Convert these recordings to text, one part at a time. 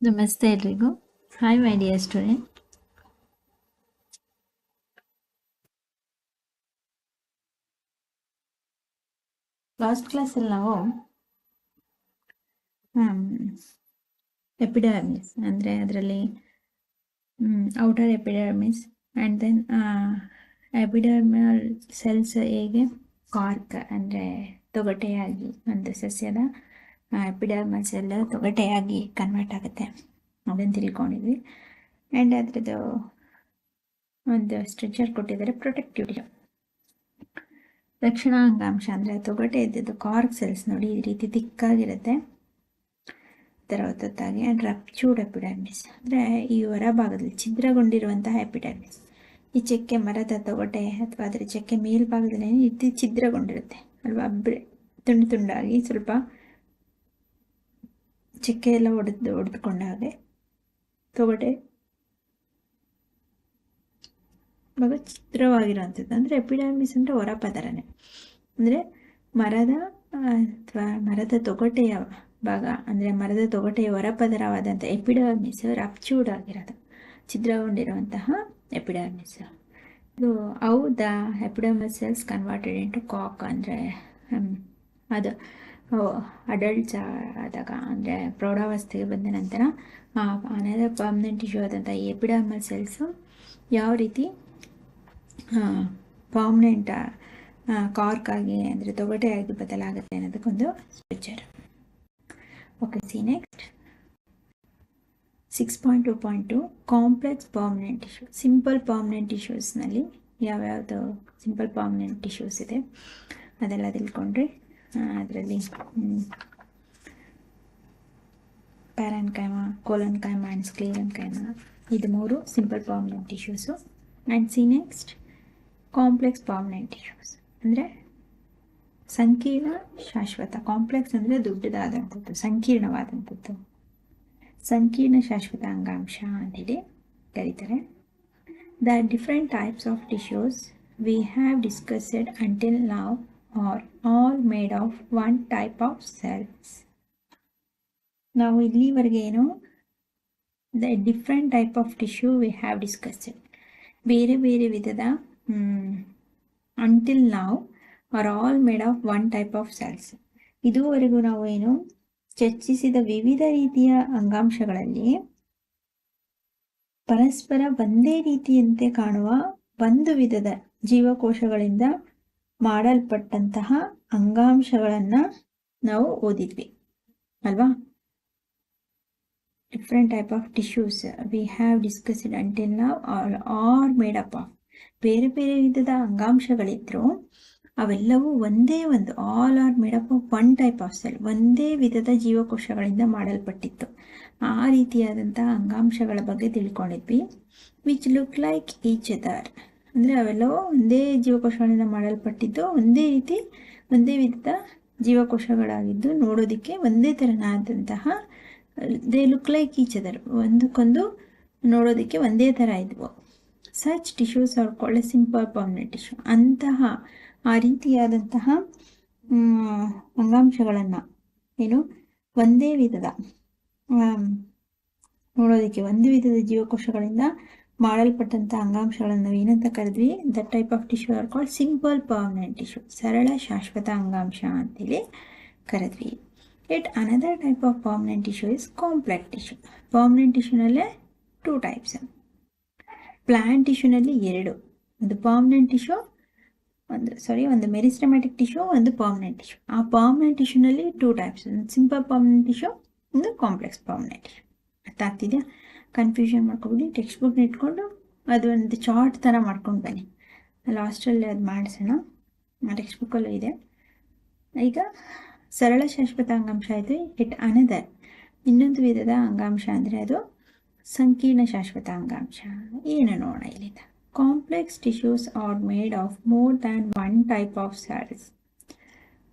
ನಮಸ್ತೆ ಎಲ್ರಿಗೂ. Hi my dear student last ಕ್ಲಾಸಲ್ಲಿ ನಾವು ಎಪಿಡರ್ಮಿಸ್ ಅಂದರೆ ಅದರಲ್ಲಿ outer epidermis and then epidermal cells ಹೇಗೆ ಕಾರ್ಕ್ ಅಂದರೆ ತೊಗಟೆಯಾಗಿ ಒಂದು ಸಸ್ಯದ ಎಪಿಡರ್ಮಲ್ ಎಲ್ಲ ತೊಗಟೆಯಾಗಿ ಕನ್ವರ್ಟ್ ಆಗುತ್ತೆ. ಅದನ್ನು ತಿಳ್ಕೊಂಡಿದ್ವಿ. ಆ್ಯಂಡ್ ಅದರದ್ದು ಒಂದು ಸ್ಟ್ರಕ್ಚರ್ ಕೊಟ್ಟಿದ್ದಾರೆ ಪ್ರೊಟೆಕ್ಟಿವ್ ರಕ್ಷಣಾ ಅಂಗಾಂಶ ಅಂದರೆ ತೊಗಟೆ ಇದ್ದದ್ದು ಕಾರ್ಕ್ ಸೆಲ್ಸ್ ನೋಡಿ, ಈ ರೀತಿ ತಿಕ್ಕಾಗಿರುತ್ತೆ. ಥರ ಹೊತ್ತಾಗಿ ಆ್ಯಂಡ್ ರಪ್ಚೂಡ್ ಎಪಿಡರ್ಮಿಸ್ ಅಂದರೆ ಈ ಹೊರಭಾಗದಲ್ಲಿ ಛಿದ್ರಗೊಂಡಿರುವಂತಹ ಎಪಿಡರ್ಮಿಸ್ ಈ ಚಕ್ಕೆ ಮರದ ತೊಗಟೆ ಅಥವಾ ಅದರ ಚಕ್ಕೆ ಮೇಲ್ಭಾಗದಲ್ಲಿ ಇದು ಛಿದ್ರಗೊಂಡಿರುತ್ತೆ. ಅಲ್ವಾ? ಬ್ರೆ, ತುಂಡು ತುಂಡಾಗಿ ಸ್ವಲ್ಪ ಚಕ್ಕೆ ಎಲ್ಲ ಒಡೆದು, ಒಡೆದುಕೊಂಡ ಹಾಗೆ ತೊಗಟೆ. ಇವಾಗ ಚಿತ್ರವಾಗಿರುವಂಥದ್ದು ಅಂದರೆ ಎಪಿಡಾಮಿಸ್ ಅಂದರೆ ಹೊರ ಪದರನೇ. ಅಂದರೆ ಮರದ ಅಥವಾ ಮರದ ತೊಗಟೆಯ ಭಾಗ, ಅಂದರೆ ಮರದ ತೊಗಟೆಯ ಹೊರಪದರವಾದಂಥ ಎಪಿಡಾಮಿಸ್ ರಪ್ಚೂಡ್ ಆಗಿರೋದು. ಛಿದ್ರಗೊಂಡಿರುವಂತಹ ಎಪಿಡಾಮಿಸ್ ಇದು ಹೌದಾ? The epidermis cells converted into cock ಅಂದರೆ ಅದು ಅಡಲ್ಟ್ಸ್ ಆದಾಗ ಅಂದರೆ ಪ್ರೌಢಾವಸ್ಥೆಗೆ ಬಂದ ನಂತರ ಅನದರ್ ಪರ್ಮನೆಂಟ್ ಇಶ್ಯೂ ಆದಂಥ ಈ ಎಪಿಡರ್ಮಲ್ ಸೆಲ್ಸು ಯಾವ ರೀತಿ ಪರ್ಮನೆಂಟ್ ಕಾರ್ಕ್ ಆಗಿ ಅಂದರೆ ತೊಗಟೆಯಾಗಿ ಬದಲಾಗುತ್ತೆ ಅನ್ನೋದಕ್ಕೊಂದು picture okay see next six point two point two complex permanent tissue simple permanent ಟಿಶ್ಯೂಸ್ನಲ್ಲಿ ಯಾವ್ಯಾವುದು ಸಿಂಪಲ್ ಪರ್ಮನೆಂಟ್ ಟಿಶ್ಯೂಸ್ ಇದೆ, ಅದೆಲ್ಲ ತಿಳ್ಕೊಂಡ್ರೆ. ಅದರಲ್ಲಿ. ಕೋಲನ್ ಕೈಮ್ಯಾಂಡ್ಸ್ ಆ್ಯಂಡ್ ಸ್ಕ್ಲೀರನ್ಕೈಮ ಇದು ಮೂರು simple permanent tissues and see next complex permanent tissues ಅಂದರೆ ಸಂಕೀರ್ಣ, ಶಾಶ್ವತ. ಕಾಂಪ್ಲೆಕ್ಸ್ ಅಂದರೆ ದೊಡ್ಡದಾದಂಥದ್ದು, ಸಂಕೀರ್ಣವಾದಂಥದ್ದು. ಸಂಕೀರ್ಣ, ಶಾಶ್ವತ ಅಂಗಾಂಶ ಅಂತೇಳಿ ಕರೀತಾರೆ. The different types of tissues we have discussed until ನಾವ್ are all made of one type of cells ನಾವು ಇಲ್ಲಿವರೆಗೆ ಏನು? The different type of tissue we have discussed ಬೇರೆ ಬೇರೆ ವಿಧದ ಅಂಟಿಲ್ ನಾವು are all made of one type of cells ಇದುವರೆಗೂ ನಾವು ಏನು? ಚರ್ಚಿಸಿದ ವಿವಿಧ ರೀತಿಯ ಅಂಗಾಂಶಗಳಲ್ಲಿ ಪರಸ್ಪರ ಒಂದೇ ರೀತಿಯಂತೆ ಕಾಣುವ ಒಂದು ವಿಧದ ಜೀವಕೋಶಗಳಿಂದ ಮಾಡಲ್ಪಟ್ಟಂತಹ ಅಂಗಾಂಶಗಳನ್ನು ನಾವು ಓದಿದ್ವಿ. ಅಲ್ವಾ? Different type of tissues we have discussed until ನಾವು ಆಲ್ ಆರ್ ಅಪ್ ಆಫ್ ಬೇರೆ ಬೇರೆ ವಿಧದ ಅಂಗಾಂಶಗಳಿದ್ರು ಅವೆಲ್ಲವೂ ಒಂದೇ ಒಂದು all are made up of one type of cell ಒಂದೇ ವಿಧದ ಜೀವಕೋಶಗಳಿಂದ ಮಾಡಲ್ಪಟ್ಟಿತ್ತು. ಆ ರೀತಿಯಾದಂತಹ ಅಂಗಾಂಶಗಳ ಬಗ್ಗೆ ತಿಳ್ಕೊಂಡಿದ್ವಿ which look like each other ಅಂದರೆ ಅವೆಲ್ಲವೂ ಒಂದೇ ಜೀವಕೋಶಗಳಿಂದ ಮಾಡಲ್ಪಟ್ಟಿದ್ದು ಒಂದೇ ರೀತಿ ಒಂದೇ ವಿಧದ ಜೀವಕೋಶಗಳಾಗಿದ್ದು ನೋಡೋದಕ್ಕೆ ಒಂದೇ ಥರನಾದಂತಹ they look like each other ಒಂದಕ್ಕೊಂದು ನೋಡೋದಕ್ಕೆ ಒಂದೇ ಥರ ಇದ್ವು. ಸಚ್ ಟಿಶ್ಯೂಸ್ ಆರ್ ಕೊಳ್ಳೆ ಸಿಂಪಲ್ ಪರ್ಮನೆಂಟ್ ಟಿಶ್ಯೂ ಅಂತಹ, ಆ ರೀತಿಯಾದಂತಹ ಅಂಗಾಂಶಗಳನ್ನು, ಏನು, ಒಂದೇ ವಿಧದ ನೋಡೋದಕ್ಕೆ ಒಂದು ವಿಧದ ಜೀವಕೋಶಗಳಿಂದ ಮಾಡಲ್ಪಟ್ಟಂಥ ಅಂಗಾಂಶಗಳನ್ನು ಏನಂತ ಕರೆದ್ವಿ? The type of tissue are called simple permanent tissue ಸರಳ ಶಾಶ್ವತ ಅಂಗಾಂಶ ಅಂತೇಳಿ ಕರೆದ್ವಿ. It another type of permanent tissue is complex tissue permanent ಟಿಶ್ಯೂನಲ್ಲೇ two types plant ಟಿಶ್ಯೂನಲ್ಲಿ ಎರಡು. ಒಂದು ಪರ್ಮನೆಂಟ್ ಟಿಶ್ಯೂ ಒಂದು ಸಾರಿ ಒಂದು ಮೆರಿಸ್ಟಮ್ಯಾಟಿಕ್ ಟಿಶ್ಯೂ ಒಂದು ಪರ್ಮನೆಂಟ್ ಟಿಶ್ಯೂ ಆ permanent ಟಿಶ್ಯೂನಲ್ಲಿ two types simple permanent tissue ಒಂದು ಕಾಂಪ್ಲೆಕ್ಸ್ ಪರ್ಮನೆಂಟ್ ಟಿಶ್ಯೂ ಅರ್ಥ ಆಗ್ತಿದೆಯಾ? ಕನ್ಫ್ಯೂಷನ್ ಮಾಡ್ಕೊಬಿಡಿ ಟೆಕ್ಸ್ಟ್ ಬುಕ್ನ ಇಟ್ಕೊಂಡು ಅದೊಂದು ಚಾರ್ಟ್ ಥರ ಮಾಡ್ಕೊಂಡು ಬನ್ನಿ. ಲಾಸ್ಟಲ್ಲಿ ಅದು ಮಾಡಿಸೋಣ. ಟೆಕ್ಸ್ಟ್ ಬುಕ್ಕಲ್ಲೂ ಇದೆ. ಈಗ ಸರಳ ಶಾಶ್ವತ ಅಂಗಾಂಶ ಆಯಿತು ಇಟ್ ಅನದರ್ ಇನ್ನೊಂದು ವಿಧದ ಅಂಗಾಂಶ ಅಂದರೆ ಅದು ಸಂಕೀರ್ಣ ಶಾಶ್ವತ ಅಂಗಾಂಶ. ಏನು ನೋಡೋಣ ಇಲ್ಲಿಂದ. Complex tissues are made of more than one type of cells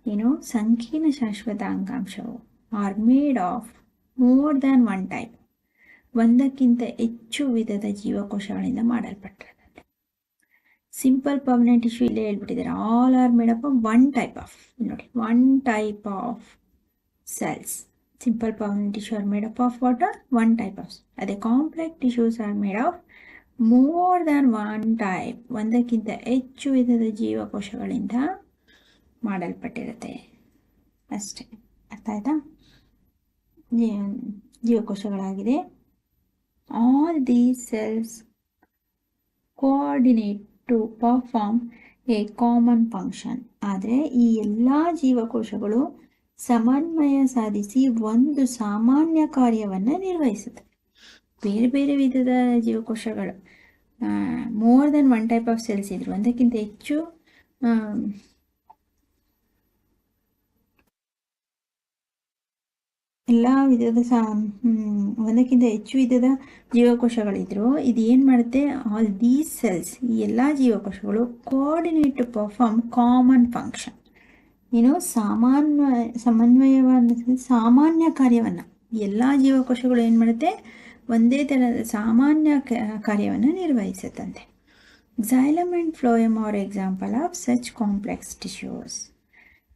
ಏನು? ಸಂಕೀರ್ಣ ಶಾಶ್ವತ ಅಂಗಾಂಶವು are made of more than one type ಒಂದಕ್ಕಿಂತ ಹೆಚ್ಚು ವಿಧದ ಜೀವಕೋಶಗಳಿಂದ ಮಾಡಲ್ಪಟ್ಟಿರುತ್ತೆ ಸಿಂಪಲ್ ಪರ್ಮನೆಂಟ್ ಟಿಶ್ಯೂ ಇಲ್ಲೇ ಹೇಳ್ಬಿಟ್ಟಿದ್ದಾರೆ. All are made up one type of ನೋಡಿ one type of cells simple permanent tissue are up of water one type of ಅದೇ complex tissues are made of more than one type ಒಂದಕ್ಕಿಂತ ಹೆಚ್ಚು ವಿಧದ ಜೀವಕೋಶಗಳಿಂದ ಮಾಡಲ್ಪಟ್ಟಿರುತ್ತೆ. ಅಷ್ಟೇ. ಅರ್ಥ ಆಯ್ತಾ? ಜೀವಕೋಶಗಳಾಗಿದೆ. All these cells coordinate to perform a common function ಆದರೆ ಈ ಎಲ್ಲ ಜೀವಕೋಶಗಳು ಸಮನ್ವಯ ಸಾಧಿಸಿ ಒಂದು ಸಾಮಾನ್ಯ ಕಾರ್ಯವನ್ನು ನಿರ್ವಹಿಸುತ್ತೆ. ಬೇರೆ ಬೇರೆ ವಿಧದ ಜೀವಕೋಶಗಳು. More than one type of cells ಇದ್ರು. ಒಂದಕ್ಕಿಂತ ಹೆಚ್ಚು ಎಲ್ಲ ವಿಧದ ಸಾ ಒಂದಕ್ಕಿಂತ ಹೆಚ್ಚು ವಿಧದ ಜೀವಕೋಶಗಳಿದ್ರು ಇದು ಏನು ಮಾಡುತ್ತೆ? ಆಲ್ ದೀಸ್ ಸೆಲ್ಸ್ ಈ ಎಲ್ಲ ಜೀವಕೋಶಗಳು coordinate to perform common function ಏನು ಸಾಮಾನ್ಯ, ಸಮನ್ವಯವನ್ನು, ಸಾಮಾನ್ಯ ಕಾರ್ಯವನ್ನು ಎಲ್ಲ ಜೀವಕೋಶಗಳು ಏನು ಮಾಡುತ್ತೆ? ಒಂದೇ ಥರದ ಸಾಮಾನ್ಯ ಕಾರ್ಯವನ್ನು ನಿರ್ವಹಿಸುತ್ತಂತೆ. Xylem and phloem are example of such complex tissues.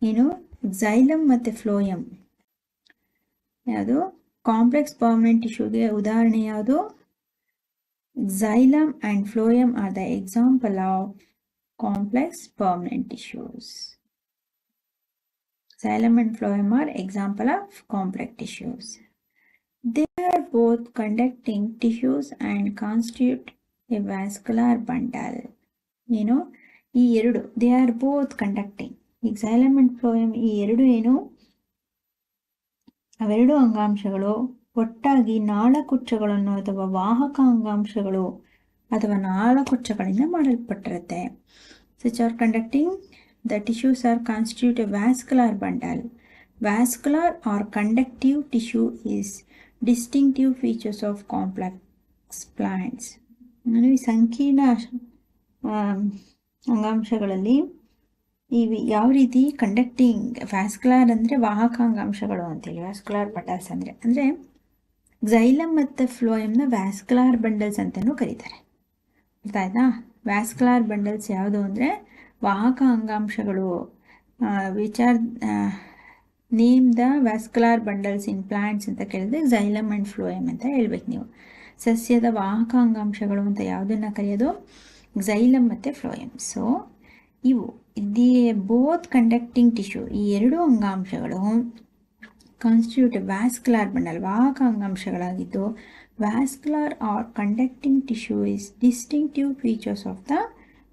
ಏನು xylem ಮತ್ತು ಫ್ಲೋಯಮ್ ಯಾವುದು? ಕಾಂಪ್ಲೆಕ್ಸ್ ಪರ್ಮನೆಂಟ್ ಟಿಶ್ಯೂಗೆ ಉದಾಹರಣೆ ಯಾವುದು xylem and phloem are the example of complex permanent tissues xylem and phloem are example of complex tissues they are both conducting tissues and constitute a vascular bundle ಏನು ಈ ಎರಡು they are both conducting ಈಗ xylem and phloem ಈ ಎರಡು ಏನು? ನಾವೆರಡೂ ಅಂಗಾಂಶಗಳು ಒಟ್ಟಾಗಿ ನಾಳಕುಚ್ಚಗಳನ್ನು ಅಥವಾ ವಾಹಕ ಅಂಗಾಂಶಗಳು ಅಥವಾ ನಾಳಕುಚ್ಚಗಳಿಂದ ಮಾಡಲ್ಪಟ್ಟಿರುತ್ತೆ. Such are conducting the tissues are constitute vascular are bundle vascular or conductive tissue is distinctive features of complex planets ಅಂದರೆ ಸಂಕೀರ್ಣ ಅಂಗಾಂಶಗಳಲ್ಲಿ ಇವು ಯಾವ ರೀತಿ ಕಂಡಕ್ಟಿಂಗ್ ವ್ಯಾಸ್ಕ್ಯುಲಾರ್ ಅಂದರೆ ವಾಹಕ ಅಂಗಾಂಶಗಳು ಅಂತೇಳಿ ವ್ಯಾಸ್ಕ್ಯುಲಾರ್ ಬಟಲ್ಸ್ ಅಂದರೆ? ಅಂದರೆ ಝೈಲಮ್ ಮತ್ತು ಫ್ಲೋಯಮ್ನ ವ್ಯಾಸ್ಕ್ಯುಲಾರ್ ಬಂಡಲ್ಸ್ ಅಂತಲೂ ಕರೀತಾರೆ. ಅರ್ಥ ಆಯ್ತಾ ವ್ಯಾಸ್ಕ್ಯುಲಾರ್ ಬಂಡಲ್ಸ್ ಯಾವುದು ಅಂದರೆ ವಾಹಕ ಅಂಗಾಂಶಗಳು which are name the vascular bundles in plants ಅಂತ ಕೇಳಿದ್ರೆ ಝೈಲಮ್ ಆ್ಯಂಡ್ ಫ್ಲೋಯಮ್ ಅಂತ ಹೇಳ್ಬೇಕು ನೀವು. ಸಸ್ಯದ ವಾಹಕ ಅಂಗಾಂಶಗಳು ಅಂತ ಯಾವುದನ್ನು ಕರೆಯೋದು? ಝೈಲಮ್ ಮತ್ತು ಫ್ಲೋಯಮ್ ಸೊ ಇವು ದಿ ಬೋತ್ ಕಂಡಕ್ಟಿಂಗ್ ಟಿಶ್ಯೂ ಈ ಎರಡು ಅಂಗಾಂಶಗಳು ಕಾನ್ಸ್ಟಿಟ್ಯೂಟ್ ವ್ಯಾಸ್ಕ್ಯುಲಾರ್ ಬಂಡಲ್ ವಾಹಕ ಅಂಗಾಂಶಗಳಾಗಿದ್ದು vascular or conducting tissue is distinctive features of the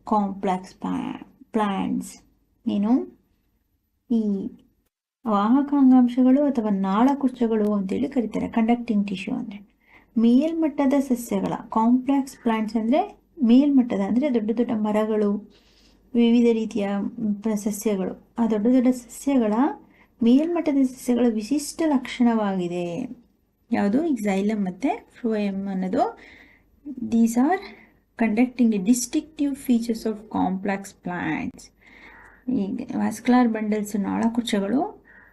complex plants ಏನು? ಈ ವಾಹಕ ಅಂಗಾಂಶಗಳು ಅಥವಾ ನಾಳಕುಚ್ಚಗಳು ಅಂತೇಳಿ ಕರೀತಾರೆ. ಕಂಡಕ್ಟಿಂಗ್ ಟಿಶ್ಯೂ ಅಂದರೆ ಮೇಲ್ಮಟ್ಟದ ಸಸ್ಯಗಳ ಕಾಂಪ್ಲೆಕ್ಸ್ ಪ್ಲಾಂಟ್ಸ್ ಅಂದರೆ ಮೇಲ್ಮಟ್ಟದ ಅಂದರೆ ದೊಡ್ಡ ದೊಡ್ಡ ಮರಗಳು. ವಿವಿಧ ರೀತಿಯ ಸಸ್ಯಗಳು. ಆ ದೊಡ್ಡ ದೊಡ್ಡ ಸಸ್ಯಗಳ ಮೇಲ್ಮಟ್ಟದ ಸಸ್ಯಗಳ ವಿಶಿಷ್ಟ ಲಕ್ಷಣವಾಗಿದೆ. ಯಾವುದು? ಎಕ್ಸೈಲಮ್ ಮತ್ತು ಫ್ಲೋಯಮ್ ಅನ್ನೋದು. These are conducting distinctive features of complex plants ಈಗ ವಾಸ್ಕ್ಲಾರ್ ಬಂಡಲ್ಸ್ ನಾಳಕುಚ್ಚಗಳು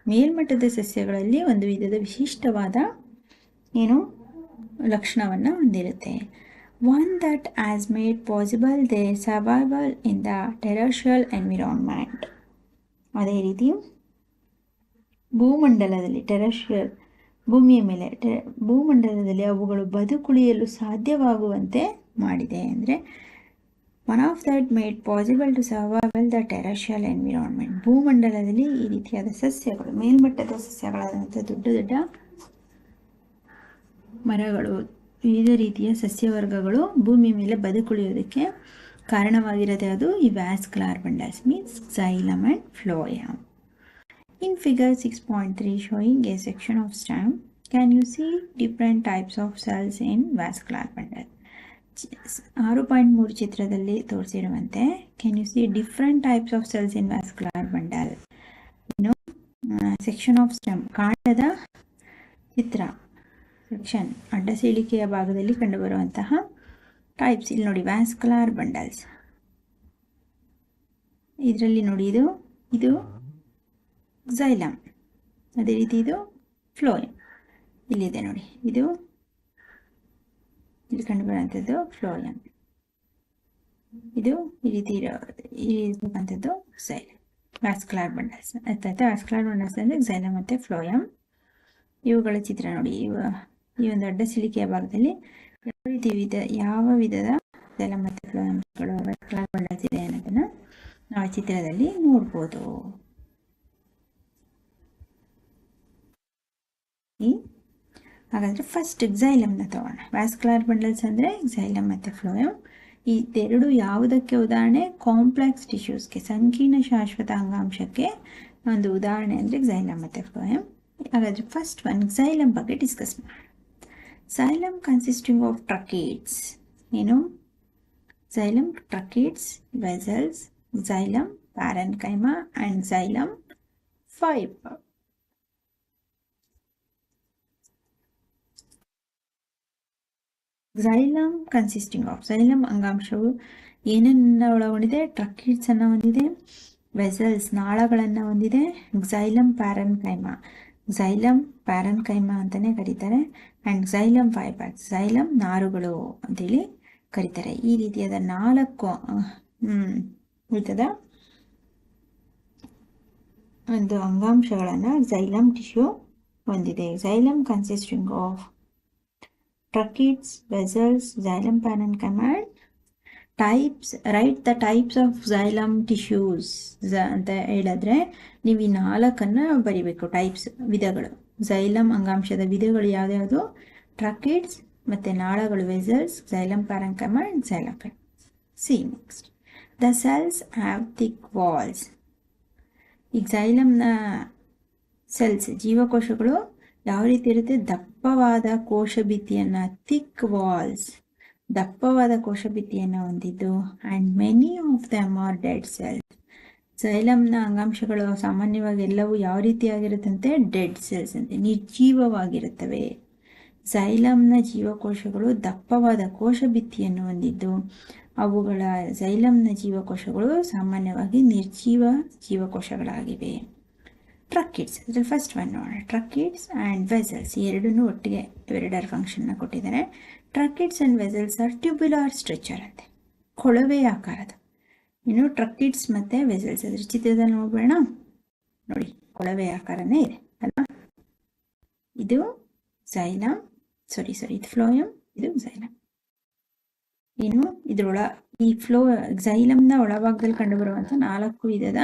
ಮೇಲ್ಮಟ್ಟದ ಸಸ್ಯಗಳಲ್ಲಿ ಒಂದು ವಿಧದ ವಿಶಿಷ್ಟವಾದ ಏನು ಲಕ್ಷಣವನ್ನು ಹೊಂದಿರುತ್ತೆ. One that has made possible their survival in the terrestrial environment ಅದೇ ರೀತಿ, ಭೂಮಂಡಲದಲ್ಲಿ ಟೆರಶಿಯಲ್ ಭೂಮಿಯ ಮೇಲೆ ಟೆ ಭೂಮಂಡಲದಲ್ಲಿ ಅವುಗಳು ಬದುಕುಳಿಯಲು ಸಾಧ್ಯವಾಗುವಂತೆ ಮಾಡಿದೆ ಅಂದರೆ one of that made possible to survival the terrestrial environment ಭೂಮಂಡಲದಲ್ಲಿ ಈ ರೀತಿಯಾದ ಸಸ್ಯಗಳು, ಮೇಲ್ಮಟ್ಟದ ಸಸ್ಯಗಳಾದಂಥ ದೊಡ್ಡ ದೊಡ್ಡ ಮರಗಳು ವಿವಿಧ ರೀತಿಯ ಸಸ್ಯವರ್ಗಗಳು ಭೂಮಿ ಮೇಲೆ ಬದುಕುಳಿಯೋದಕ್ಕೆ ಕಾರಣವಾಗಿರೋದೇ ಅದು ಈ Vyas bundles means xylem and phloem. In figure 6.3 showing a section of stem, can you see different types of cells in vascular bundle? ಆರು ಪಾಯಿಂಟ್ ಮೂರು ಚಿತ್ರದಲ್ಲಿ ತೋರಿಸಿರುವಂತೆ can you see different types of cells in vascular bundle ಇನ್ನು section of stem ಕಾಂಡದ ಚಿತ್ರ section ಅಡ್ಡ ಸೀಳಿಕೆಯ ಭಾಗದಲ್ಲಿ ಕಂಡುಬರುವಂತಹ types ಇಲ್ಲಿ ನೋಡಿ ವ್ಯಾಸ್ಕುಲಾರ್ ಬಂಡಲ್ಸ್ ಇದರಲ್ಲಿ ನೋಡಿ, ಇದು ಇದು ಝೈಲಮ್ ಅದೇ ರೀತಿ ಇದು ಫ್ಲೋಯಮ್ ಇಲ್ಲಿದೆ ನೋಡಿ, ಇದು ಇಲ್ಲಿ ಕಂಡುಬರುವಂಥದ್ದು ಫ್ಲೋಯಮ್ ಇದು ಈ ರೀತಿ ಇರೋ ಇರ್ತಕ್ಕಂಥದ್ದು ಝೈಲಮ್ ವ್ಯಾಸ್ಕುಲಾರ್ ಬಂಡಲ್ಸ್ ಅರ್ಥಾಯ್ತಾ ವ್ಯಾಸ್ಕುಲಾರ್ ಬಂಡಲ್ಸ್ ಅಂದರೆ ಝೈಲಮ್ ಮತ್ತು ಫ್ಲೋಯಮ್ ಇವುಗಳ ಚಿತ್ರ ನೋಡಿ, ಇವ ಈ ಒಂದು ಅಡ್ಡ ಸಿಲಿಕೆಯ ಭಾಗದಲ್ಲಿ ಯಾವ ರೀತಿ ವಿಧ, ಯಾವ ವಿಧದ ಜಲ ಮತ್ತು ಫ್ಲೋಯಂಶಗಳು ಕೆಳಗೊಂಡಿದೆ ಅನ್ನೋದನ್ನು ನಾವು ಚಿತ್ರದಲ್ಲಿ ನೋಡ್ಬೋದು. ಹಾಗಾದರೆ ಫಸ್ಟ್ ಎಕ್ಸೈಲಮ್ನ ತಗೋಣ. ವ್ಯಾಸ್ಕ್ಯುಲರ್ ಬಂಡಲ್ಸ್ ಅಂದರೆ ಎಕ್ಸೈಲಮ್ ಮತ್ತು ಫ್ಲೋಯಮ್ ಈ ಎರಡು ಯಾವುದಕ್ಕೆ ಉದಾಹರಣೆ? ಕಾಂಪ್ಲೆಕ್ಸ್ ಟಿಶ್ಯೂಸ್ಗೆ ಸಂಕೀರ್ಣ ಶಾಶ್ವತ ಅಂಗಾಂಶಕ್ಕೆ ಒಂದು ಉದಾಹರಣೆ ಅಂದರೆ ಎಕ್ಸೈಲಮ್ ಮತ್ತು ಫ್ಲೋಯಮ್ ಹಾಗಾದರೆ ಫಸ್ಟ್ ಒನ್ ಎಕ್ಸೈಲಮ್ ಬಗ್ಗೆ ಡಿಸ್ಕಸ್ ಮಾಡೋಣ. xylem consisting of tracheids ಏನು xylem tracheids vessels xylem parenchyma and xylem fiber xylem consisting of xylem ಅಂಗಾಂಶವು ಏನನ್ನ ಒಳಗೊಂಡಿದೆ ಟ್ರಕೀಡ್ಸ್ ಅನ್ನು ಹೊಂದಿದೆ ವೆಸಲ್ಸ್ ನಾಳಗಳನ್ನು ಹೊಂದಿದೆ xylem parenchyma xylem ಪ್ಯಾರನ್ಕೈಮಾ ಅಂತಲೇ ಕರೀತಾರೆ. ಆ್ಯಂಡ್ ಝೈಲಮ್ ಫೈಬರ್ಸ್ ಝೈಲಮ್ ನಾರುಗಳು ಅಂತೇಳಿ ಕರೀತಾರೆ. ಈ ರೀತಿಯಾದ ನಾಲ್ಕು ವಿಧದ ಒಂದು ಅಂಗಾಂಶಗಳನ್ನು ಝೈಲಮ್ ಟಿಶ್ಯೂ ಹೊಂದಿದೆ. Xylem consisting of tracheids vessels xylem parenchyma and types write the types of xylem tissues ಅಂತ ಹೇಳಿದ್ರೆ ನೀವು ಈ ನಾಲ್ಕನ್ನು ಬರಿಬೇಕು ಟೈಪ್ಸ್ ವಿಧಗಳು. ಝೈಲಮ್ ಅಂಗಾಂಶದ ವಿಧಗಳು ಯಾವ್ದ್ಯಾವುದು? ಟ್ರಕೆಟ್ಸ್ ಮತ್ತು ನಾಳಗಳು vessels xylem parenchyma and xylem see next the cells have thick walls ಈಗ ಝೈಲಮ್ನ ಸೆಲ್ಸ್ ಜೀವಕೋಶಗಳು ಯಾವ ರೀತಿ ಇರುತ್ತೆ? ದಪ್ಪವಾದ ಕೋಶಭಿತ್ತಿಯನ್ನು ಥಿಕ್ ವಾಲ್ಸ್ ದಪ್ಪವಾದ ಕೋಶಭಿತ್ತಿಯನ್ನು ಹೊಂದಿದ್ದು and many of them are dead cells ಸೈಲಮ್ನ ಅಂಗಾಂಶಗಳು ಸಾಮಾನ್ಯವಾಗಿ ಎಲ್ಲವೂ ಯಾವ ರೀತಿಯಾಗಿರುತ್ತಂತೆ ಡೆಡ್ ಸೆಲ್ಸ್ ಅಂತೆ, ನಿರ್ಜೀವವಾಗಿರುತ್ತವೆ. ಸೈಲಮ್ನ ಜೀವಕೋಶಗಳು ದಪ್ಪವಾದ ಕೋಶಭಿತ್ತಿಯನ್ನು ಹೊಂದಿದ್ದು, ಅವುಗಳ ಸೈಲಮ್ನ ಜೀವಕೋಶಗಳು ಸಾಮಾನ್ಯವಾಗಿ ನಿರ್ಜೀವ ಜೀವಕೋಶಗಳಾಗಿವೆ. ಟ್ರಕ್ಕಿಡ್ಸ್ ಅಂದರೆ ಫಸ್ಟ್ ಒನ್ ನೋಡೋಣ ಟ್ರಕ್ಕಿಡ್ಸ್ ಆ್ಯಂಡ್ ವೆಸಲ್ಸ್ ಎರಡನ್ನೂ ಒಟ್ಟಿಗೆ ಇವೆರಡರ ಫಂಕ್ಷನ್ನ ಕೊಟ್ಟಿದ್ದಾರೆ. Tracheids and vessels are tubular structure ಅಂತೆ. ಕೊಳವೆ ಆಕಾರದ. ಇನ್ನು ಟ್ರಕ್ಕಿಡ್ಸ್ ಮತ್ತು ವೆಸಲ್ಸ್ ಅದ್ರ ಚಿತ್ರದಲ್ಲಿ ನೋಡ್ಬೇಡ. ನೋಡಿ, ಕೊಳವೆ ಆಕಾರನೇ ಇದೆ, ಅಲ್ವಾ? ಇದು ಝೈಲಮ್ ಸಾರಿ ಸಾರಿ ಇದು ಫ್ಲೋಯಮ್ ಇದು ಝೈಲಮ್ ಇನ್ನು ಇದರೊಳ ಈ ಫ್ಲೋ ಝೈಲಮ್ನ ಒಳಭಾಗದಲ್ಲಿ ಕಂಡುಬರುವಂಥ ನಾಲ್ಕು ವಿಧದ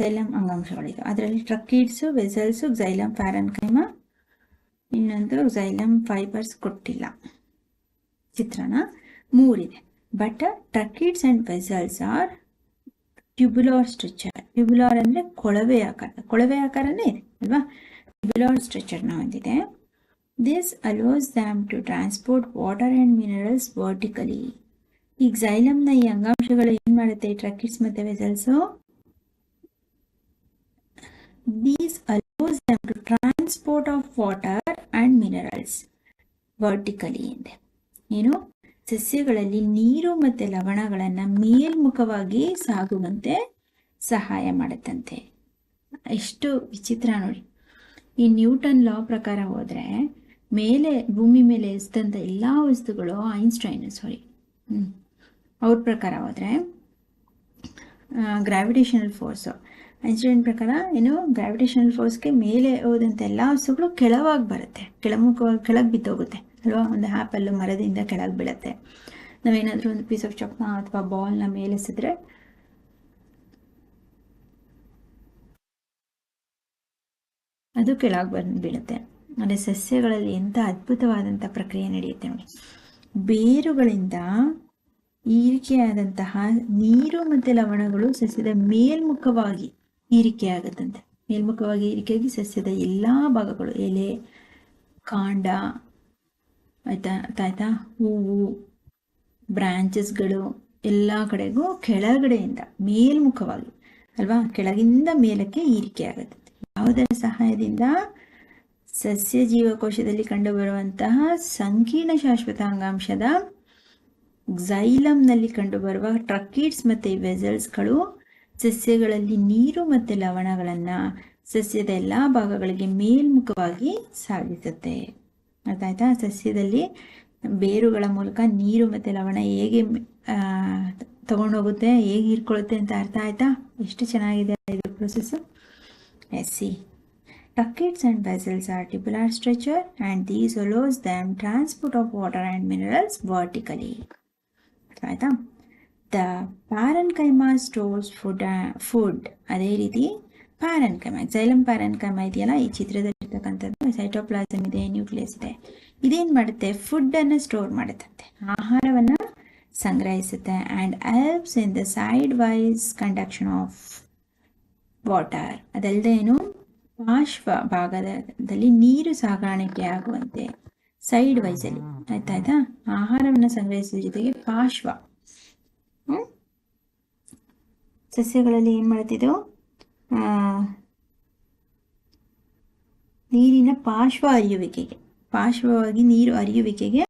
ಝೈಲಮ್ ಅಂಗಾಂಶಗಳಿವೆ ಅದರಲ್ಲಿ ಟ್ರಕೀಡ್ಸು ವೆಸಲ್ಸು ಝೈಲಮ್ ಫ್ಯಾರನ್ಕೈಮ ಇನ್ನೊಂದು ಝೈಲಮ್ ಫೈಬರ್ಸ್ ಕೊಟ್ಟಿಲ್ಲ ಚಿತ್ರಣ ಮೂರಿದೆ but tracheids and vessels are tubular structure tubular ಅಂದರೆ ಕೊಳವೆ ಆಕಾರ. ಕೊಳವೆ ಆಕಾರನೇ ಇದೆ, ಅಲ್ವಾ? ಟ್ಯೂಬ್ಯುಲಾರ್ ಸ್ಟ್ರಕ್ಚರ್ನ ಹೊಂದಿದೆ this allows them to transport water and minerals vertically ಈಗ ಝೈಲಮ್ನ ಈ ಅಂಗಾಂಶಗಳು ಏನು ಮಾಡುತ್ತೆ? ಟ್ರಕಿಡ್ಸ್ ಮತ್ತು vessels these allows them to transport of water and minerals vertically ಎಂದೆ ಏನು ಸಸ್ಯಗಳಲ್ಲಿ ನೀರು ಮತ್ತು ಲವಣಗಳನ್ನು ಮೇಲ್ಮುಖವಾಗಿ ಸಾಗುವಂತೆ ಸಹಾಯ ಮಾಡುತ್ತಂತೆ. ಎಷ್ಟು ವಿಚಿತ್ರ ನೋಡಿ. ಈ ನ್ಯೂಟನ್ ಲಾ ಪ್ರಕಾರ ಹೋದರೆ ಮೇಲೆ, ಭೂಮಿ ಮೇಲೆ ಎಸ್ದಂಥ ಎಲ್ಲ ವಸ್ತುಗಳು ಐನ್ಸ್ಟೈನ್ ಸಾರಿ ಅವ್ರ ಪ್ರಕಾರ ಹೋದರೆ ಗ್ರಾವಿಟೇಷನಲ್ ಫೋರ್ಸು ಐನ್ಸ್ಟೈನ್ ಪ್ರಕಾರ ಏನು ಗ್ರಾವಿಟೇಷನಲ್ ಫೋರ್ಸ್ಗೆ ಮೇಲೆ ಹೋದಂಥ ಎಲ್ಲ ವಸ್ತುಗಳು ಕೆಳವಾಗಿ ಬರುತ್ತೆ. ಕೆಳಮುಖವಾಗಿ ಕೆಳಗೆ ಬಿದ್ದೋಗುತ್ತೆ. ಅಲ್ವಾ? ಒಂದು ಆ್ಯಪಲ್ಲು ಮರದಿಂದ ಕೆಳಗೆ ಬೀಳುತ್ತೆ. ನಾವೇನಾದರೂ ಒಂದು ಪೀಸ್ ಆಫ್ ಚಪ್ಪ ಅಥವಾ ಬಾಲ್ನ ಮೇಲೆಸಿದ್ರೆ ಅದು ಕೆಳಗೆ ಬಂದು ಬೀಳುತ್ತೆ. ಅಂದರೆ ಸಸ್ಯಗಳಲ್ಲಿ ಎಂಥ ಅದ್ಭುತವಾದಂಥ ಪ್ರಕ್ರಿಯೆ ನಡೆಯುತ್ತೆ ನೋಡಿ. ಬೇರುಗಳಿಂದ ಈರಿಕೆಯಾದಂತಹ ನೀರು ಮತ್ತು ಲವಣಗಳು ಸಸ್ಯದ ಮೇಲ್ಮುಖವಾಗಿ ಈರಿಕೆಯಾಗುತ್ತಂತೆ ಮೇಲ್ಮುಖವಾಗಿ ಈರಿಕೆಯಾಗಿ ಸಸ್ಯದ ಎಲ್ಲ ಭಾಗಗಳು, ಎಲೆ, ಕಾಂಡ, ಆಯ್ತಾ ಆಯ್ತಾ ಹೂವು, ಬ್ರಾಂಚಸ್ಗಳು ಎಲ್ಲ ಕಡೆಗೂ ಕೆಳಗಡೆಯಿಂದ, ಮೇಲ್ಮುಖವಾಗಿ ಅಲ್ವಾ? ಕೆಳಗಿಂದ ಮೇಲಕ್ಕೆ ಈರಿಕೆ ಆಗುತ್ತೆ ಯಾವುದರ ಸಹಾಯದಿಂದ ಸಸ್ಯ ಜೀವಕೋಶದಲ್ಲಿ ಕಂಡುಬರುವಂತಹ ಸಂಕೀರ್ಣ ಶಾಶ್ವತ ಅಂಗಾಂಶದ ಝೈಲಮ್ನಲ್ಲಿ ಕಂಡುಬರುವ ಟ್ರಕೀಡ್ಸ್ ಮತ್ತು ವೆಸಲ್ಸ್ಗಳು ಸಸ್ಯಗಳಲ್ಲಿ ನೀರು ಮತ್ತು ಲವಣಗಳನ್ನು ಸಸ್ಯದ ಎಲ್ಲ ಭಾಗಗಳಿಗೆ ಮೇಲ್ಮುಖವಾಗಿ ಸಾಗಿಸುತ್ತೆ. ಅರ್ಥ ಆಯ್ತಾ ಸಸ್ಯದಲ್ಲಿ ಬೇರುಗಳ ಮೂಲಕ ನೀರು ಮತ್ತು ಲವಣ ಹೇಗೆ ತಗೊಂಡೋಗುತ್ತೆ, ಹೇಗೆ ಹೀರ್ಕೊಳ್ಳುತ್ತೆ ಅಂತ ಅರ್ಥ ಆಯ್ತಾ? ಎಷ್ಟು ಚೆನ್ನಾಗಿದೆ ಇದು process S C ಟಕೆಟ್ಸ್ and are tubular structure and these allows them transport of water and minerals vertically ಆಯ್ತಾ ಪ್ಯಾರನ್ಕೈಮಾ ಸ್ಟೋರ್ಸ್ ಫುಡ್ ಫುಡ್ ಅದೇ ರೀತಿ parenchyma, xylem parenchyma ಇದೆಯಲ್ಲ? ಈ ಚಿತ್ರದಲ್ಲಿ ಇರ್ತಕ್ಕಂಥದ್ದು ಸೈಟೋಪ್ಲಾಸಮ್ ಇದೆ ನ್ಯೂಕ್ಲಿಯಸ್ ಇದೆ. ಇದೇನು ಮಾಡುತ್ತೆ? ಫುಡ್ಡನ್ನು ಸ್ಟೋರ್ ಮಾಡುತ್ತಂತೆ. ಆಹಾರವನ್ನು ಸಂಗ್ರಹಿಸುತ್ತೆ and helps in the sidewise conduction of water ಅದಲ್ಲದೆ ಏನು? ಪಾರ್ಶ್ವ ಭಾಗದಲ್ಲಿ ನೀರು ಸಾಗಾಣಿಕೆ ಆಗುವಂತೆ ಸೈಡ್ ವೈಸಲ್ಲಿ ಆಯ್ತಾ ಆಯ್ತಾ ಆಹಾರವನ್ನು ಸಂಗ್ರಹಿಸುವ ಜೊತೆಗೆ ಪಾರ್ಶ್ವ ಹ್ಮ್? ಸಸ್ಯಗಳಲ್ಲಿ ಏನು ಮಾಡ್ತಿದ್ದೆವು ನೀರಿನ ಪಾರ್ಶ್ವ ಅರಿಯುವಿಕೆಗೆ ಪಾರ್ಶ್ವವಾಗಿ ನೀರು ಅರಿಯುವಿಕೆಗೆ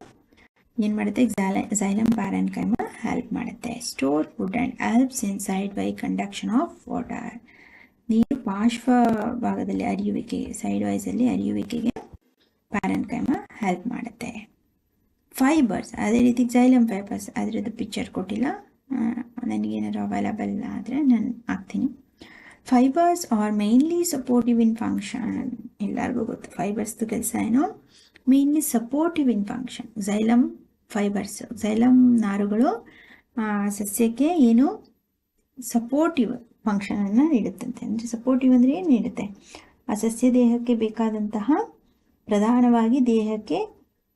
ಏನು ಮಾಡುತ್ತೆ? ಝೈಲ ಝೈಲಮ್ ಪ್ಯಾರನ್ಕೈಮ ಹೆಲ್ಪ್ ಮಾಡುತ್ತೆ. Store food and helps in side by conduction of water ನೀರು ಪಾರ್ಶ್ವ ಭಾಗದಲ್ಲಿ ಅರಿಯುವಿಕೆ ಸೈಡ್ ವೈಸಲ್ಲಿ ಹರಿಯುವಿಕೆಗೆ ಪ್ಯಾರನ್ಕೈಮ ಹೆಲ್ಪ್ ಮಾಡುತ್ತೆ. ಫೈಬರ್ಸ್ ಅದೇ ರೀತಿ ಝೈಲಮ್ ಫೈಬರ್ಸ್ ಅದರದ್ದು ಪಿಕ್ಚರ್ ಕೊಟ್ಟಿಲ್ಲ. ನನಗೇನಾದ್ರು ಅವೈಲಬಲ್ ಆದರೆ ನಾನು ಹಾಕ್ತೀನಿ. Fibres are mainly supportive in function ಎಲ್ಲರಿಗೂ ಗೊತ್ತು ಫೈಬರ್ಸ್ದು ಕೆಲಸ ಏನು? Mainly supportive in function xylem fibres xylem ನಾರುಗಳು ಸಸ್ಯಕ್ಕೆ ಏನು? ಸಪೋರ್ಟಿವ್ ಫಂಕ್ಷನನ್ನು ನೀಡುತ್ತಂತೆ. ಅಂದರೆ ಸಪೋರ್ಟಿವ್ ಅಂದರೆ ಏನು ನೀಡುತ್ತೆ? ಆ ಸಸ್ಯ ದೇಹಕ್ಕೆ ಬೇಕಾದಂತಹ ಪ್ರಧಾನವಾಗಿ ದೇಹಕ್ಕೆ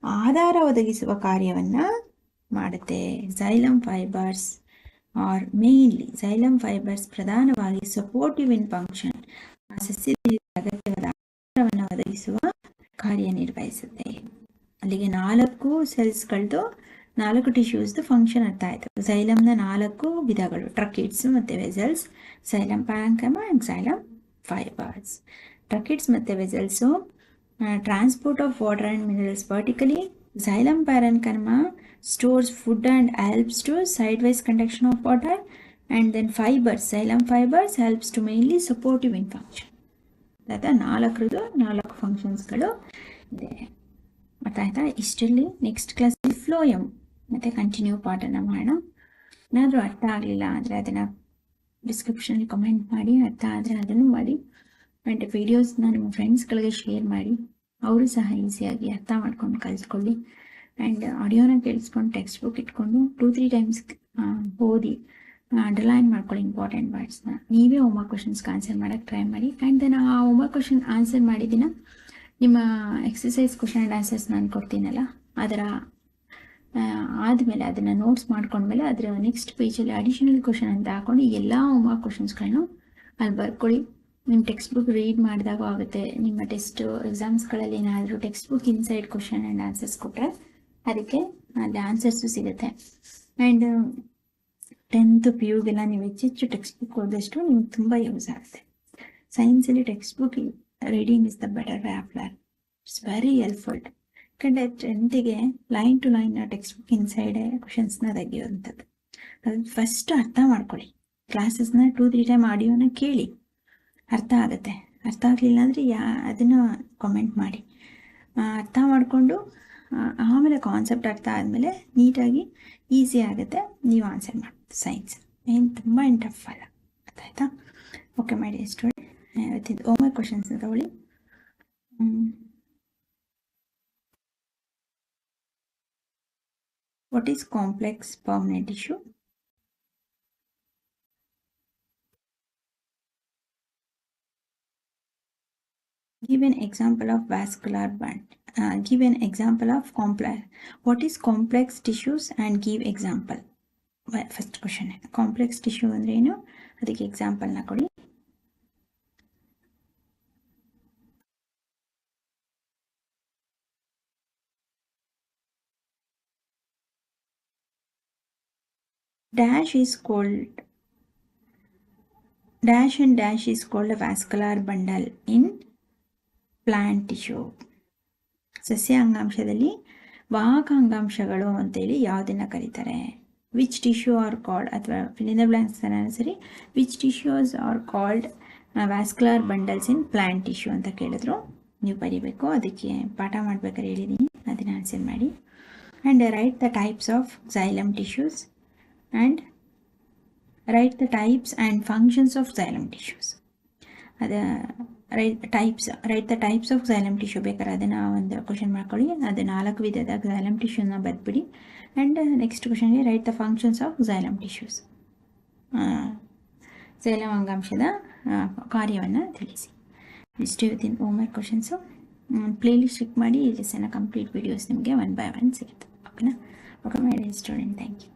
ಆಧಾರ ಒದಗಿಸುವ ಕಾರ್ಯವನ್ನು ಮಾಡುತ್ತೆ. Xylem fibres are mainly xylem fibres ಪ್ರಧಾನವಾಗಿ ಸಪೋರ್ಟಿವ್ ಇನ್ ಫಂಕ್ಷನ್ ಆ ಅಗತ್ಯವಾದ ಆಹಾರವನ್ನು ಒದಗಿಸುವ ಕಾರ್ಯನಿರ್ವಹಿಸುತ್ತೆ ಅಲ್ಲಿಗೆ ನಾಲ್ಕು ಸೆಲ್ಸ್ಗಳದ್ದು ನಾಲ್ಕು ಟಿಶ್ಯೂಸ್ದು ಫಂಕ್ಷನ್ ಅರ್ಥ ಆಯಿತು. ಸೈಲಮ್ನ ನಾಲ್ಕು ವಿಧಗಳು ಟ್ರಕಿಡ್ಸ್ ಮತ್ತು vessels xylem parenchyma and xylem fibres tracheids ಮತ್ತು vessels transport of water and minerals vertically xylem parenchyma stores food and helps to sidewise conduction of water and then fibres xylem fibres helps to mainly supportive in function ಅದಾದ ನಾಲ್ಕರದ್ದು ನಾಲ್ಕು ಫಂಕ್ಷನ್ಸ್ಗಳು ಇದೆ ಗೊತ್ತಾಯ್ತಾ ಇಷ್ಟರಲ್ಲಿ next ಕ್ಲಾಸಲ್ಲಿ phloem ಮತ್ತು continue ಪಾಠನ ಮಾಡೋಣ ಏನಾದರೂ ಅರ್ಥ ಆಗಲಿಲ್ಲ ಅಂದರೆ ಅದನ್ನು ಡಿಸ್ಕ್ರಿಪ್ಷನಲ್ಲಿ ಕಮೆಂಟ್ ಮಾಡಿ ಅರ್ಥ ಆದರೆ ಅದನ್ನು ಮಾಡಿ ಆ್ಯಂಡ್ ವೀಡಿಯೋಸ್ನ ನಿಮ್ಮ ಫ್ರೆಂಡ್ಸ್ಗಳಿಗೆ ಶೇರ್ ಮಾಡಿ ಅವರು ಸಹ ಈಸಿಯಾಗಿ ಅರ್ಥ ಮಾಡ್ಕೊಂಡು ಕಲಿಸ್ಕೊಳ್ಳಿ. ಆ್ಯಂಡ್ ಆಡಿಯೋನ ಕೇಳಿಸ್ಕೊಂಡು ಟೆಕ್ಸ್ಟ್ ಬುಕ್ ಇಟ್ಕೊಂಡು ಟೂ ತ್ರೀ ಟೈಮ್ಸ್ ಓದಿ ಅಂಡರ್ಲೈನ್ ಮಾಡ್ಕೊಳ್ಳಿ ಇಂಪಾರ್ಟೆಂಟ್ ವರ್ಡ್ಸ್ನ ನೀವೇ ಹೋಮ್ವರ್ಕ್ ಕ್ವಶನ್ಸ್ಗೆ ಆನ್ಸರ್ ಮಾಡೋಕ್ಕೆ ಟ್ರೈ ಮಾಡಿ. ಆ್ಯಂಡ್ ದೆನ್ ಆ ಹೋಮ್ವರ್ಕ್ ಕ್ವಶನ್ ಆನ್ಸರ್ ಮಾಡಿದಿನ ನಿಮ್ಮ ಎಕ್ಸಸೈಸ್ ಕ್ವಶನ್ ಆ್ಯಂಡ್ ಆನ್ಸರ್ಸ್ ನಾನು ಕೊಡ್ತೀನಲ್ಲ, ಅದರ ಆದಮೇಲೆ ಅದನ್ನು ನೋಟ್ಸ್ ಮಾಡ್ಕೊಂಡ್ಮೇಲೆ ಅದರ ನೆಕ್ಸ್ಟ್ ಪೇಜಲ್ಲಿ ಅಡಿಷನಲ್ ಕ್ವಶನ್ ಅಂತ ಹಾಕೊಂಡು ಎಲ್ಲ ಹೋಮ್ವರ್ಕ್ ಕ್ವಶನ್ಸ್ಗಳನ್ನು ಅಲ್ಲಿ ಬರ್ಕೊಳ್ಳಿ. ನಿಮ್ಮ ಟೆಕ್ಸ್ಟ್ ಬುಕ್ ರೀಡ್ ಮಾಡಿದಾಗ ಆಗುತ್ತೆ. ನಿಮ್ಮ ಟೆಸ್ಟ್ ಎಕ್ಸಾಮ್ಸ್ಗಳಲ್ಲಿ ಏನಾದರೂ textbook inside question and answers ಕೊಟ್ಟರೆ ಅದಕ್ಕೆ ಅಲ್ಲಿ ಆನ್ಸರ್ಸು ಸಿಗುತ್ತೆ. ಆ್ಯಂಡ್ ಟೆಂತ್ ಪಿ ಯುಗೆಲ್ಲ ನೀವು ಹೆಚ್ಚೆಚ್ಚು ಟೆಕ್ಸ್ಟ್ ಬುಕ್ ಓದಷ್ಟು ನಿಮ್ಗೆ ತುಂಬ ಯೂಸ್ ಆಗುತ್ತೆ. ಸೈನ್ಸಲ್ಲಿ textbook reading is the better way of it's very helpful ಯಾಕಂದರೆ ಟೆಂತಿಗೆ line to line textbook inside ಕ್ವಶನ್ಸ್ನ ತೆಗೆಯುವಂಥದ್ದು. ಅದು ಫಸ್ಟ್ ಅರ್ಥ ಮಾಡ್ಕೊಳ್ಳಿ. ಕ್ಲಾಸಸ್ನ ಟೂ ತ್ರೀ ಟೈಮ್ ಆಡಿಯೋನ ಕೇಳಿ. ಅರ್ಥ ಆಗುತ್ತೆ. ಅರ್ಥ ಆಗಲಿಲ್ಲ ಅಂದರೆ ಯಾ, ಅದನ್ನು ಕಾಮೆಂಟ್ ಮಾಡಿ. ಅರ್ಥ ಮಾಡಿಕೊಂಡು ಆಮೇಲೆ ಕಾನ್ಸೆಪ್ಟ್ ಅರ್ಥ ಆದಮೇಲೆ ನೀಟಾಗಿ ಈಸಿ ಆಗುತ್ತೆ. ನೀವು ಆನ್ಸರ್ ಮಾಡಿ ಸೈನ್ಸ್ ಏನು ತುಂಬ ಏನು ಟಫ್ ಅಲ್ಲ. ಗೊತ್ತಾಯ್ತಾ ಓಕೆ ಮಾಡಿ ಸ್ಟೂಡೆಂಟ್ ಇವತ್ತಿದ್ದು ಕ್ವಶನ್ಸ್ ತಗೊಳ್ಳಿ. What is complex permanent tissue give an example of vascular band uh, give an example of complex what is complex tissues and give example first question complex tissue ಅಂದ್ರೆ ಏನು ಅದಕ್ಕೆ ಎಕ್ಸಾಂಪಲ್ನ ಕೊಡಿ dash is called dash and dash is called vascular bundle in plant tissue ಸಸ್ಯ ಅಂಗಾಂಶದಲ್ಲಿ ವಾಹಕ ಅಂಗಾಂಶಗಳು ಅಂತೇಳಿ ಯಾವುದನ್ನು ಕರೀತಾರೆ? ವಿಚ್ ಟಿಶ್ಯೂ ಆರ್ ಕಾಲ್ಡ್ ಅಥವಾ ಫಿಲಿಂದ ಬ್ಲ್ಯಾಂಕ್ಸ್ ಸರಿ which tissues are called vascular bundles in plant tissue ಅಂತ ಕೇಳಿದ್ರು. ನೀವು ಬರೀಬೇಕು, ಅದಕ್ಕೆ ಪಾಠ ಮಾಡ್ಬೇಕಾದ್ರೆ ಹೇಳಿದ್ದೀನಿ ಅದನ್ನು ಆನ್ಸರ್ ಮಾಡಿ. And write the types of xylem tissues and write the types and functions of xylem tissues ಅದ write types write the types of xylem tissue ಬೇಕಾದ್ರೆ ಅದನ್ನು ಒಂದು ಕ್ವಶನ್ ಮಾಡ್ಕೊಳ್ಳಿ ಅದು ನಾಲ್ಕು ವಿಧದ ಝೈಲಮ್ ಟಿಶ್ಯೂನ ಬದ್ಬಿಡಿ ಆ್ಯಂಡ್ ನೆಕ್ಸ್ಟ್ ಕ್ವಶನ್ಗೆ write the functions of xylem tissues xylem ಅಂಗಾಂಶದ ಕಾರ್ಯವನ್ನು ತಿಳಿಸಿ. ಇಷ್ಟು ಇವತ್ತಿನ ಹೋಮ್ವರ್ಕ್ ಕ್ವಶನ್ಸು ಪ್ಲೇಲಿಸ್ಟ್ ಕ್ಲಿಕ್ ಮಾಡಿ ಲೆಸನ್ನ ಕಂಪ್ಲೀಟ್ ವೀಡಿಯೋಸ್ ನಿಮಗೆ ಒನ್ ಬೈ ಒನ್ ಸಿಗುತ್ತೆ. ಓಕೆನಾ okay my student thank you